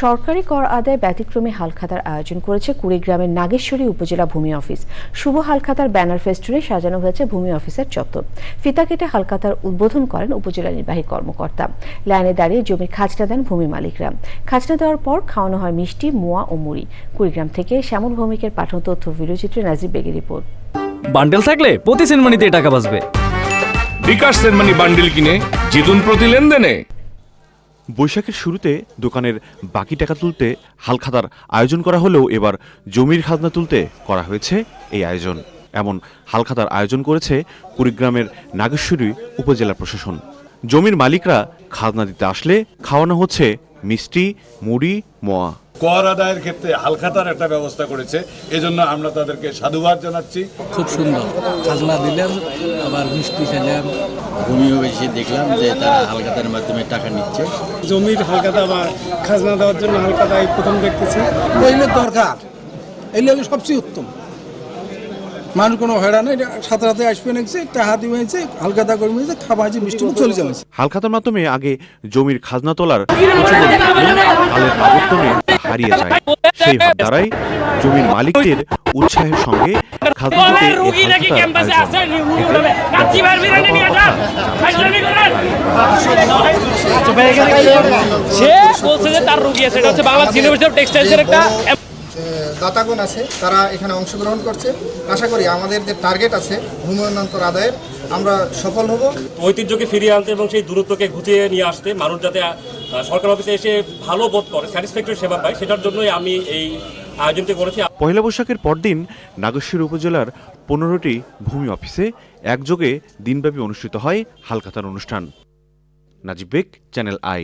সরকারি কর আদায় ব্যতিক্রমী হালখাতার আয়োজন করেছে কুড়িগ্রামের নাগেশ্বরী উপজেলা ভূমি অফিস। শুভ হালখাতার ব্যানার ফেস্টুনে সাজানো হয়েছে ভূমি অফিসের চত্বর। ফিতা কেটে হালখাতার উদ্বোধন করেন উপজেলা নির্বাহী কর্মকর্তা। লাইনে দাঁড়িয়ে জমির খাজনা দেন ভূমি মালিকরা। খাজনা দেওয়ার পর খাওয়ানো হয় মিষ্টি মোয়া ও মুড়ি। কুড়িগ্রাম থেকে শ্যামল ভৌমিকের পাঠন তথ্য ভিডিওচিত্রে নাজিব বেগের রিপোর্ট। বান্ডেল থাকলে প্রতি সেনমানিতে টাকা বাঁচবে। বিকাশ সেনমানি বান্ডিল কিনে জিতুন প্রতি লেনদেনে। বৈশাখের শুরুতে দোকানের বাকি টাকা তুলতে হালখাতার আয়োজন করা হলেও এবার জমির খাজনা তুলতে করা হয়েছে এই আয়োজন। এমন হালখাতার আয়োজন করেছে কুড়িগ্রামের নাগেশ্বরী উপজেলা প্রশাসন। জমির মালিকরা খাজনা দিতে আসলে খাওয়ানো হচ্ছে মিষ্টি, মুড়ি, মোয়া। কর আদায়ের ক্ষেত্রে হালখাতার একটা ব্যবস্থা করেছে। এজন্য আমরা তাদেরকে সাধুবাদ জানাচ্ছি। খুব সুন্দর। খাজনা দিলাম আবার মিষ্টি খেলাম ভূমিও বেশি দেখলাম যে তারা হালখাতার মাধ্যমে টাকা নিচ্ছে। জমির হালখাতা বা খাজনা দেওয়ার জন্য হালখাতা এই প্রথম দেখতেছি। এগুলো দরকার। এগুলো সবচেয়ে উত্তম। মানুষ কোনো হয়রান নেই সাথে সাথে আসবে নেছে দিয়ে হয়েছে হালকাতা করে হয়েছে খাওয়া হয়েছে মিষ্টি চলে যাবে। হালখাতার মাধ্যমে আগে জমির খাজনা তোলার কালের আবর্তনে হারিয়ে যায়। সেই দ্বারাই জমির মালিকদের উৎসাহের সঙ্গে খাজনা দিতে এই হালখাতার আয়োজন। সে বলছে যে তার রুগী আছে এটা হচ্ছে বাংলাদেশ ইউনিভার্সিটি অফ টেক্সটাইলসের একটা দাতাগণ আছে তারা এখানে অংশগ্রহণ করছে। আশা করি আমাদের যে টার্গেট আছে ভূমি উন্নয়ন আদায়ের আমরা সফল হব। ঐতিহ্যকে ফিরিয়ে আনতে এবং সেই দূরত্বকে ঘুচিয়ে নিয়ে আসতে মানুষ যাতে সরকার অফিসে এসে ভালো বোধ করে স্যাটিসফ্যাক্টরি সেবা পায় সেটার জন্যই আমি এই আয়োজনটি করেছি। পয়লা বৈশাখের পরদিন নাগেশ্বরী উপজেলার পনেরোটি ভূমি অফিসে একযোগে দিনব্যাপী অনুষ্ঠিত হয় হালখাতার অনুষ্ঠান। Najib Beg channel I.